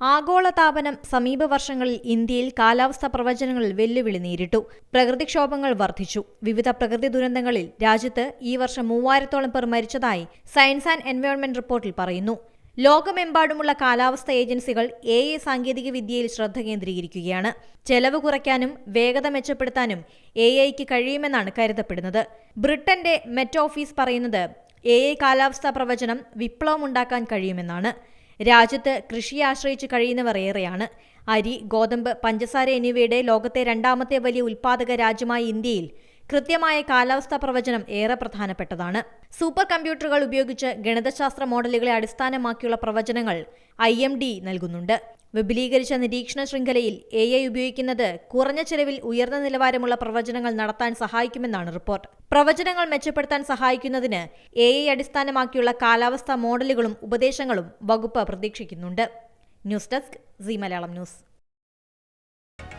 ആഗോളതാപനം സമീപ വർഷങ്ങളിൽ ഇന്ത്യയിൽ കാലാവസ്ഥാ പ്രവചനങ്ങളിൽ വെല്ലുവിളി നേരിട്ടു. പ്രകൃതിക്ഷോഭങ്ങൾ വർദ്ധിച്ചു വിവിധ പ്രകൃതി ദുരന്തങ്ങളിൽ രാജ്യത്ത് ഈ വർഷം മൂവായിരത്തോളം പേർ മരിച്ചതായി സയൻസ് ആൻഡ് എൻവയോൺമെന്റ് റിപ്പോർട്ടിൽ പറയുന്നു. ലോകമെമ്പാടുമുള്ള കാലാവസ്ഥ ഏജൻസികൾ എ ഐ സാങ്കേതിക വിദ്യയിൽ ശ്രദ്ധ കേന്ദ്രീകരിക്കുകയാണ്. ചെലവ് കുറയ്ക്കാനും വേഗത മെച്ചപ്പെടുത്താനും എ ഐക്ക് കഴിയുമെന്നാണ് കരുതപ്പെടുന്നത്. ബ്രിട്ടന്റെ മെറ്റ് ഓഫീസ് പറയുന്നത് എ ഐ കാലാവസ്ഥാ പ്രവചനം വിപ്ലവമുണ്ടാക്കാൻ കഴിയുമെന്നാണ്. രാജ്യത്ത് കൃഷിയെ ആശ്രയിച്ച് കഴിയുന്നവർ ഏറെയാണ്. അരി ഗോതമ്പ് പഞ്ചസാര എന്നിവയുടെ ലോകത്തെ രണ്ടാമത്തെ വലിയ ഉൽപ്പാദക രാജ്യമായ ഇന്ത്യയിൽ കൃത്യമായ കാലാവസ്ഥാ പ്രവചനം ഏറെ പ്രധാനപ്പെട്ടതാണ്. സൂപ്പർ കമ്പ്യൂട്ടറുകൾ ഉപയോഗിച്ച് ഗണിതശാസ്ത്ര മോഡലുകളെ അടിസ്ഥാനമാക്കിയുള്ള പ്രവചനങ്ങൾ ഐ എം ഡി നൽകുന്നുണ്ട്. വിപുലീകരിച്ച നിരീക്ഷണ ശൃംഖലയിൽ എ ഐ ഉപയോഗിക്കുന്നത് കുറഞ്ഞ ചെലവിൽ ഉയർന്ന നിലവാരമുള്ള പ്രവചനങ്ങൾ നടത്താൻ സഹായിക്കുമെന്നാണ് റിപ്പോർട്ട്. പ്രവചനങ്ങൾ മെച്ചപ്പെടുത്താൻ സഹായിക്കുന്നതിന് എ ഐ അടിസ്ഥാനമാക്കിയുള്ള കാലാവസ്ഥാ മോഡലുകളും ഉപദേശങ്ങളും വകുപ്പ് പ്രതീക്ഷിക്കുന്നുണ്ട്. News desk Zee Malayalam News.